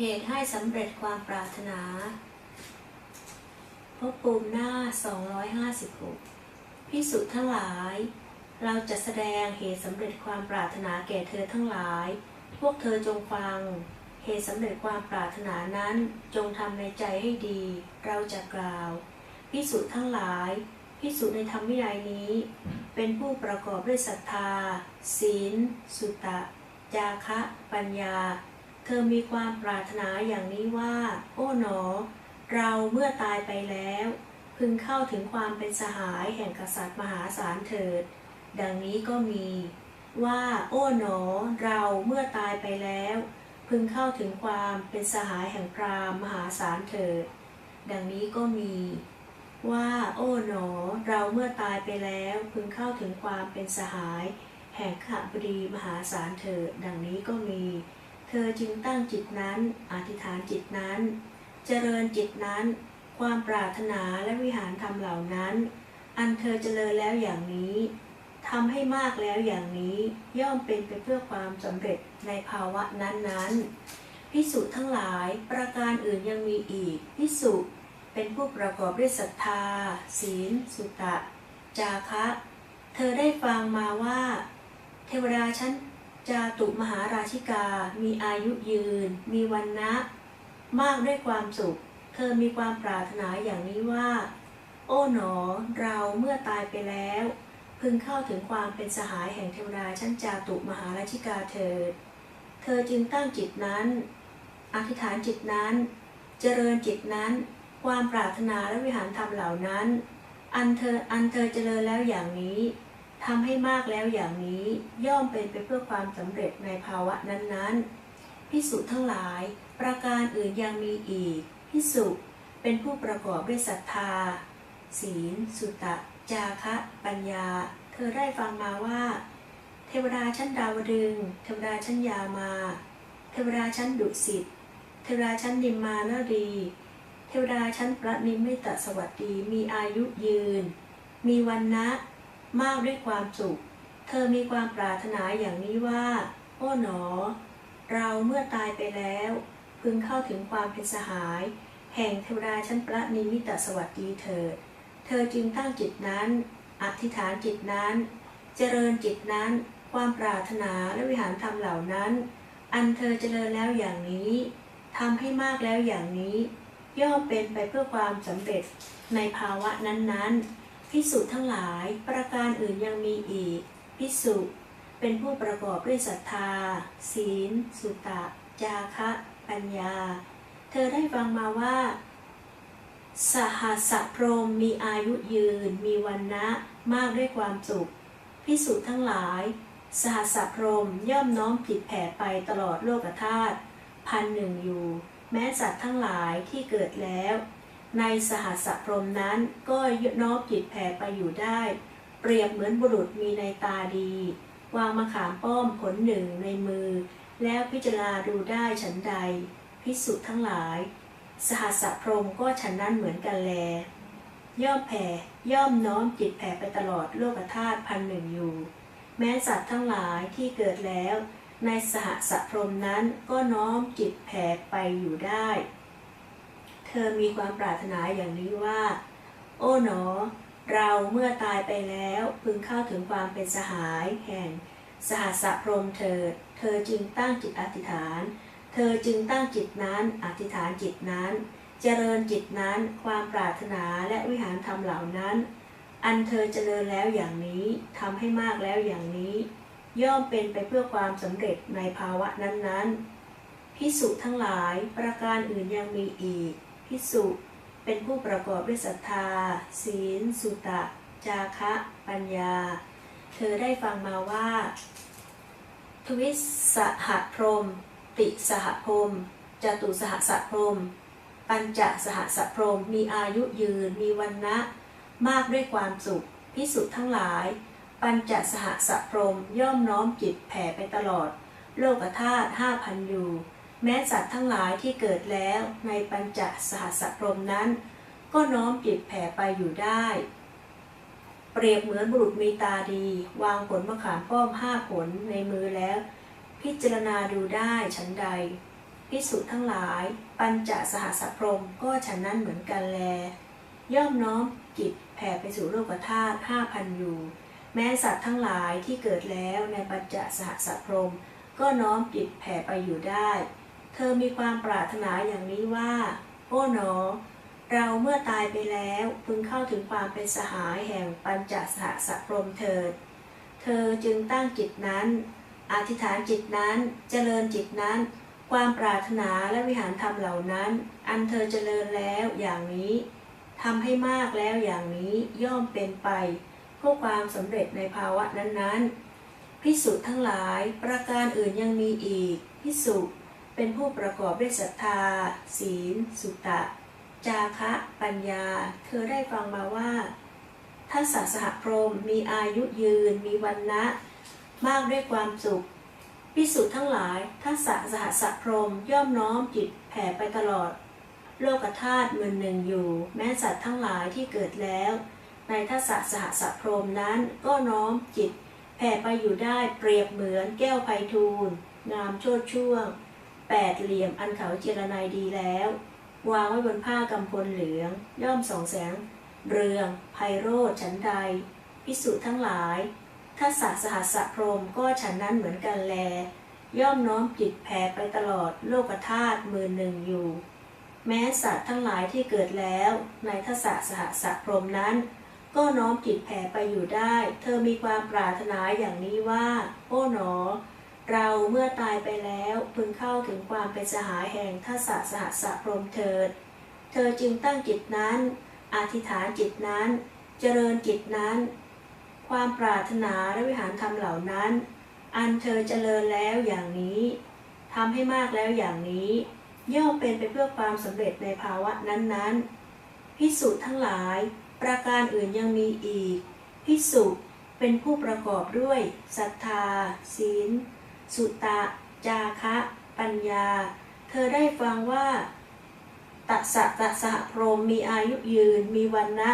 เหตุให้สำเร็จความปรารถนา พบปูมหน้า 256พิสุทั้งหลาย เราจะแสดงเหตุสำเร็จความปรารถนาแก่เธอทั้งหลาย พวกเธอจงฟัง เหตุสำเร็จความปรารถนานั้นจงทำในใจให้ดี เราจะกล่าวพิสุทั้งหลายพิสุในธรรมวินัยนี้ เป็นผู้ประกอบด้วยศรัทธา ศีล สุตะ จาคะ ปัญญา เธอมีความปรารถนาอย่างนี้ว่า โอ๋หนอ เราเมื่อตายไปแล้ว พึงเข้าถึงความเป็นสหายแห่งกษัตริย์มหาศาลเถิด ดังนี้ก็มี ว่าโอ๋หนอ เราเมื่อตายไปแล้ว พึงเข้าถึงความเป็นสหายแห่งพราหมณ์มหาศาลเถิด ดังนี้ก็มี ว่าโอ๋หนอ เราเมื่อตายไปแล้ว พึงเข้าถึงความเป็นสหาย แห่งขบดีมหาศาลเถิด ดังนี้ก็มี เธอจึงตั้งจิตนั้นอธิษฐานจิตนั้น เจริญจิตนั้น ความปรารถนาและวิหารธรรมเหล่านั้น อันเธอเจริญแล้วอย่างนี้ทำให้มากแล้วอย่างนี้ย่อมเป็นไปเพื่อความสำเร็จในภาวะนั้นๆพิสุทั้งหลายประการอื่นยังมีอีกพิสุเป็นผู้ประกอบด้วยศรัทธา ศีล สุตะ จาคะ เธอได้ฟังมาว่า เทวดาชั้น จาตุมหาราชิกา มีอายุยืน มีวันนะ มากด้วยความสุข เธอมีความปรารถนาอย่างนี้ว่า โอ๋หนอ เราเมื่อตายไปแล้ว พึงเข้าถึงความเป็นสหายแห่งเทวดาชั้นจาตุมหาราชิกาเถิด เธอจึงตั้งจิตนั้น อธิษฐานจิตนั้น เจริญจิตนั้น ความปรารถนาและวิหารธรรมเหล่านั้น อันเธออันเธอเจริญแล้วอย่างนี้ ทำให้มากแล้วอย่างนี้ย่อมเป็นไปเพื่อความสำเร็จในภาวะนั้นๆพิสุทั้งหลาย ประการอื่นยังมีอีกพิสุเป็นผู้ประกอบด้วยศรัทธา ศีล สุตะ จาคะ ปัญญา เธอได้ฟังมาว่า เทวดาชั้นดาวดึง เทวดาชั้นยามา เทวดาชั้นดุสิต เทวดาชั้นนิมมานรีเทวดาชั้นพระนิมิตสวัสดีมีอายุยืน มีวันนะ มากด้วยความสุข เธอมีความปรารถนาอย่างนี้ว่า โอ๋หนอ เราเมื่อตายไปแล้ว พึงเข้าถึงความเป็นสหาย แห่งเทวดาชั้นพระนิมิตสวัสดีเถิด เธอจึงตั้งจิตนั้น อธิษฐานจิตนั้น เจริญจิตนั้น ความปรารถนาและวิหารธรรมเหล่านั้น อันเธอเจริญแล้วอย่างนี้ทำให้มากแล้วอย่างนี้ ย่อมเป็นไปเพื่อความสำเร็จในภาวะนั้นๆ พิสุทั้งหลาย ประการอื่นยังมีอีก พิสุเป็นผู้ประกอบด้วยศรัทธา ศีล สุตะ จาคะ ปัญญา เธอได้ฟังมาว่า สหัสพรมมีอายุยืน มีวันนะมากด้วยความสุข พิสุทั้งหลาย สหัสพรมย่อมน้อมจิตแผ่ไปตลอดโลกธาตุพันหนึ่งอยู่ แม้สัตว์ทั้งหลายที่เกิดแล้ว ในสหัสพรมนั้นก็น้อมจิตแผ่ไปอยู่ได้ เปรียบเหมือนบุรุษมีในตาดี วางมะขามป้อมผลหนึ่งในมือ แล้วพิจารณาดูได้ฉันใด พิสุทั้งหลาย สหัสพรมก็ฉันนั้นเหมือนกันแล ย่อมแผ่ย่อมน้อมจิตแผ่ไปตลอดโลกธาตุพันหนึ่งอยู่ แม้สัตว์ทั้งหลายที่เกิดแล้ว ในสหสพรมนั้นก็น้อมจิตแผ่ไปอยู่ได้ เธอมีความปรารถนาอย่างนี้ว่า โอ๋หนอ เราเมื่อตายไปแล้วพึงเข้าถึงความเป็นสหายแห่ง สหัสพรมเธอเธอจึงตั้งจิตอธิษฐาน เธอจึงตั้งจิตนั้นอธิษฐานจิตนั้น เจริญจิตนั้นความปรารถนาและวิหารธรรมเหล่านั้น อันเธอเจริญแล้วอย่างนี้ทำให้มากแล้วอย่างนี้ ย่อมเป็นไปเพื่อความสำเร็จในภาวะนั้นๆพิสุทั้งหลายประการอื่นยังมีอีก พิสุเป็นผู้ประกอบด้วยศรัทธา ศีล สุตะ จาคะ ปัญญา เธอได้ฟังมาว่า ทวิสหพรม ติสหพรมจตุสหสพรม ปัญจสหสพรม มีอายุยืน มีวันนะมากด้วยความสุข พิสุทั้งหลาย ปัญจสหสพรมย่อมน้อมจิตแผ่ไปตลอด โลกธาตุห้าพันอยู่ แม้สัตว์ทั้งหลายที่เกิดแล้วในปัญจสหสพรมนั้น ก็น้อมจิตแผ่ไปอยู่ได้ เปรียบเหมือนบุรุษมีตาดี วางผลมะขามป้อมห้าผลในมือแล้ว พิจารณาดูได้ฉันใดพิสุทั้งหลาย ปัญจสหสพรมก็ฉันนั้นเหมือนกันแล ย่อมน้อมจิตแผ่ไปสู่โลกธาตุห้าพันอยู่ แม้สัตว์ทั้งหลายที่เกิดแล้วในปัญจสหสพรมก็น้อมจิตแผ่ไปอยู่ได้ เธอมีความปรารถนาอย่างนี้ว่า โอ้หนอ เราเมื่อตายไปแล้วพึงเข้าถึงความเป็นสหายแห่งปัญจสหสพรมเถิด เธอจึงตั้งจิตนั้น อธิษฐานจิตนั้นเจริญจิตนั้น ความปรารถนาและวิหารธรรมเหล่านั้น อันเธอเจริญแล้วอย่างนี้ทำให้มากแล้วอย่างนี้ย่อมเป็นไปเพื่อความสำเร็จในภาวะนั้นๆพิสุทั้งหลายประการอื่นยังมีอีกพิสุ เป็นผู้ประกอบด้วยศรัทธา ศีล สุตะ จาคะ ปัญญา เธอได้ฟังมาว่าถ้าสัสหพรมมีอายุยืน มีวันนะมากด้วยความสุขพิสุทั้งหลายถ้าสะสหสพรมย่อมน้อมจิตแผ่ไปตลอด โลกธาตุหมืนหนึ่งอยู่ แม้สัตว์ทั้งหลายที่เกิดแล้ว ในทัศสสหสพรมนั้นก็น้อมจิต แผ่ไปอยู่ได้เปรียบเหมือนแก้วไพทูลงามโชดช่วง แปดเหลี่ยมอันเขาเจรนายดีแล้ว วางไว้บนผ้ากำพลเหลือง ย่อมส่องแสง เรืองไพโรธฉันใด พิสุทั้งหลายถ้าสัสหัสสะพรมก็ฉันนั้นเหมือนกันแล ย่อมน้อมจิตแผ่ไปตลอดโลกธาตุมือหนึ่งอยู่ แม้สัตว์ทั้งหลายที่เกิดแล้ว ในทัศสหสะพรมนั้น ก็น้อมจิตแผ่ไปอยู่ได้ เธอมีความปรารถนาอย่างนี้ว่า โอ้หนอ เราเมื่อตายไปแล้วพึงเข้าถึงความเป็นสหายแห่งทัศสหสะพรมเถิด เธอจึงตั้งจิตนั้น อธิษฐานจิตนั้น เจริญจิตนั้น ความปรารถนาและวิหารธรรมเหล่านั้น อันเธอเจริญแล้วอย่างนี้ทำให้มากแล้วอย่างนี้ ย่อมเป็นไปเพื่อความสำเร็จในภาวะนั้นๆพิสุทั้งหลาย ประการอื่นยังมีอีกพิสุเป็นผู้ประกอบด้วยศรัทธาศีล สุตะ จาคะ ปัญญา เธอได้ฟังว่าตัสะตัสสะพรมมีอายุยืน มีวันนะ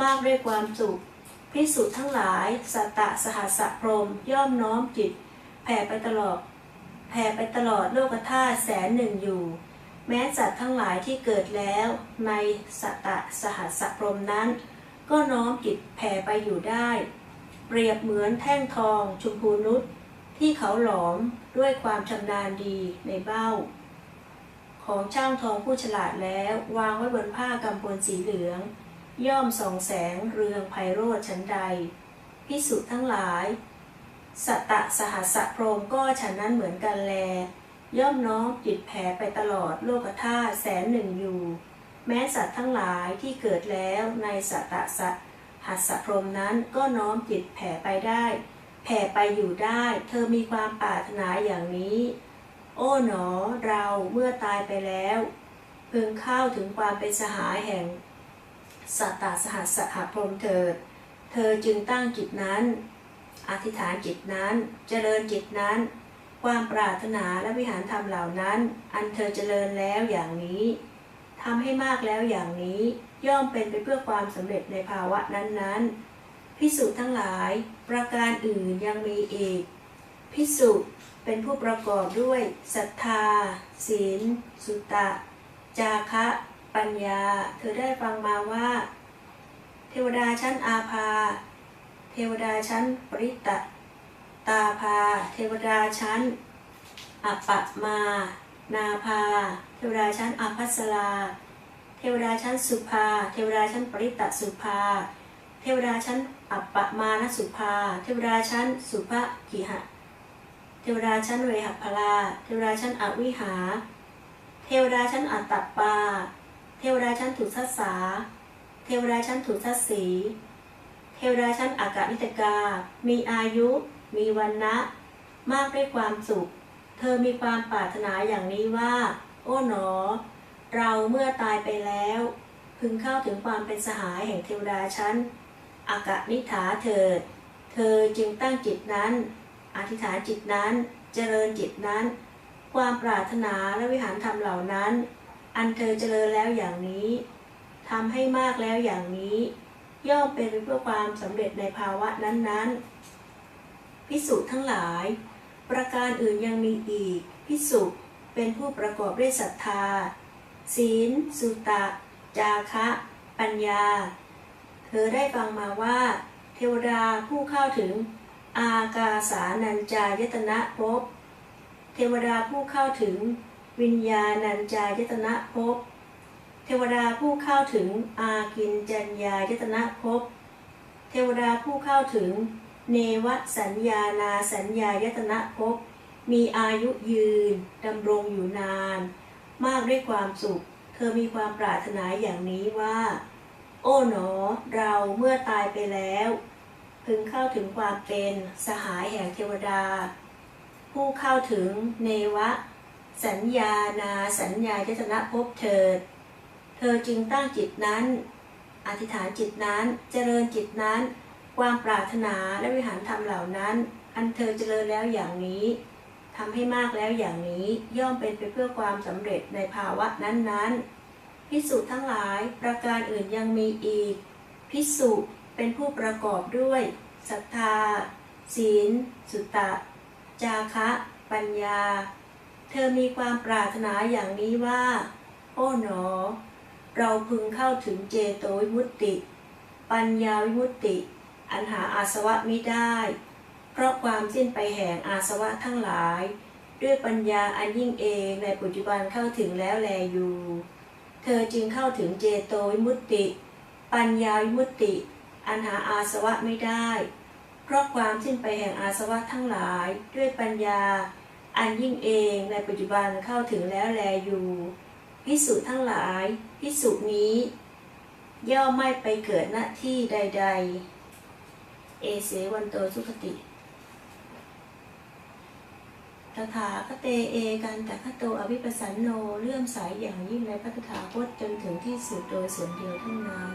มากด้วยความสุขพิสุทั้งหลาย สัตตะสหัสสะพรมย่อมน้อมจิต แผ่ไปตลอด แผ่ไปตลอดโลกธาตุแสนหนึ่งอยู่ แม้สัตว์ทั้งหลายที่เกิดแล้ว ในสัตตะสหัสสะพรมนั้น ก็น้อมจิตแผ่ไปอยู่ได้ เปรียบเหมือนแท่งทองชมพูนุช ที่เขาหลอมด้วยความชำนาญดีในเบ้า ของช่างทองผู้ฉลาดแล้ววางไว้บนผ้ากำพลสีเหลือง ย่อมส่องแสงเรืองไพโรธชั้นใด พิสุทั้งหลาย สัตตะสหัสสะพรมก็ฉันนั้นเหมือนกันแล ย่อมน้อมจิตแผ่ไปตลอดโลกธาตุแสนหนึ่งอยู่ แม้สัตว์ทั้งหลายที่เกิดแล้วในสัตตะสหัสสะพรมนั้นก็น้อมจิตแผ่ไปได้ แผ่ไปอยู่ได้ เธอมีความปรารถนาอย่างนี้ โอ้หนอ เราเมื่อตายไปแล้วพึงเข้าถึงความเป็นสหายแห่งสัตตสหัสสหพรมเถิด เธอจึงตั้งจิตนั้น อธิษฐานจิตนั้น เจริญจิตนั้น ความปรารถนาและวิหารธรรมเหล่านั้น อันเธอเจริญแล้วอย่างนี้ทำให้มากแล้วอย่างนี้ ย่อมเป็นไปเพื่อความสำเร็จในภาวะนั้นๆ พิสุทั้งหลาย ประการอื่นยังมีอีก พิสุเป็นผู้ประกอบด้วยศรัทธา ศีล สุตะ จาคะ ปัญญา เธอได้ฟังมาว่า เทวดาชั้นอาภา เทวดาชั้นปริตะ ตาภา เทวดาชั้นอัปปะมา นาภา เทวดาชั้นอาภัสราเทวดาชั้นสุภา เทวดาชั้นปริตะสุภา เทวดาชั้นอัปปะมานสุภา เทวดาชั้นสุภกิหะ เทวดาชั้นเวหัพลา เทวดาชั้นอวิหา เทวดาชั้นอัตตปา เทวดาชั้นถุสัสสา เทวดาชั้นถุสัสสี เทวดาชั้นอากาศนิตกา มีอายุ มีวันนะ มากด้วยความสุข เธอมีความปรารถนาอย่างนี้ว่า โอ้หนอ เราเมื่อตายไปแล้ว พึงเข้าถึงความเป็นสหายแห่งเทวดาชั้น อากานิฐาเถิด เธอจึงตั้งจิตนั้น อธิษฐานจิตนั้น เจริญจิตนั้น ความปรารถนาและวิหารธรรมเหล่านั้น อันเธอเจริญแล้วอย่างนี้ทำให้มากแล้วอย่างนี้ ย่อมเป็นเพื่อความสำเร็จในภาวะนั้นๆ พิสุทั้งหลาย ประการอื่นยังมีอีก พิสุเป็นผู้ประกอบด้วยศรัทธา ศีล สุตะ จาคะ ปัญญา เธอได้ฟังมาว่า เทวดาผู้เข้าถึง อากาสานัญจายตนะภพ เทวดาผู้เข้าถึง วิญญาณัญจายตนะภพ เทวดาผู้เข้าถึง อากินจัญญายตนะภพ เทวดาผู้เข้าถึง เนวสัญญานาสัญญายตนะภพ มีอายุยืนดำรงอยู่นาน มากด้วยความสุข เธอมีความปรารถนาอย่างนี้ว่า อ้หนอ เราเมื่อตายไปแล้ว พึงเข้าถึงความเป็นสหายแห่งเทวดา ผู้เข้าถึงเนวะ สัญญานาสัญญายตนะภพเถิด เธอจึงตั้งจิตนั้น อธิษฐานจิตนั้นเจริญจิตนั้น ความปรารถนาและวิหารธรรมเหล่านั้น อันเธอเจริญแล้วอย่างนี้ทำให้มากแล้วอย่างนี้ย่อมเป็นไปเพื่อความสำเร็จในภาวะนั้นๆ พิสุทั้งหลายประการอื่นยังมีอีกพิสุเป็นผู้ประกอบด้วยศรัทธา ศีล สุตตะ จาคะ ปัญญา เธอมีความปรารถนาอย่างนี้ว่า โอ้หนอ เราพึงเข้าถึงเจโตวิมุตติ ปัญญาวิมุตติ อันหาอาสวะมิได้ เพราะความสิ้นไปแห่งอาสวะทั้งหลาย ด้วยปัญญาอันยิ่งเองในปัจจุบันเข้าถึงแล้วแลอยู่ เธอจึงเข้าถึงเจโตวิมุตติ ปัญญาวิมุตติ อันหาอาสวะไม่ได้ เพราะความสิ้นไปแห่งอาสวะทั้งหลายด้วยปัญญา อันยิ่งเองในปัจจุบันเข้าถึงแล้วแลอยู่พิสุทั้งหลายพิสุนี้ ย่อมไม่ไปเกิดณที่ใด ๆ เอเสวันโตสุขติ ตถาคเตเอกันแตะคโตอวิปัสสันโนเลื่อมใสอย่างยิ่งในพระตถาคตจนถึงที่สุดโดยส่วนเดียวเท่านั้น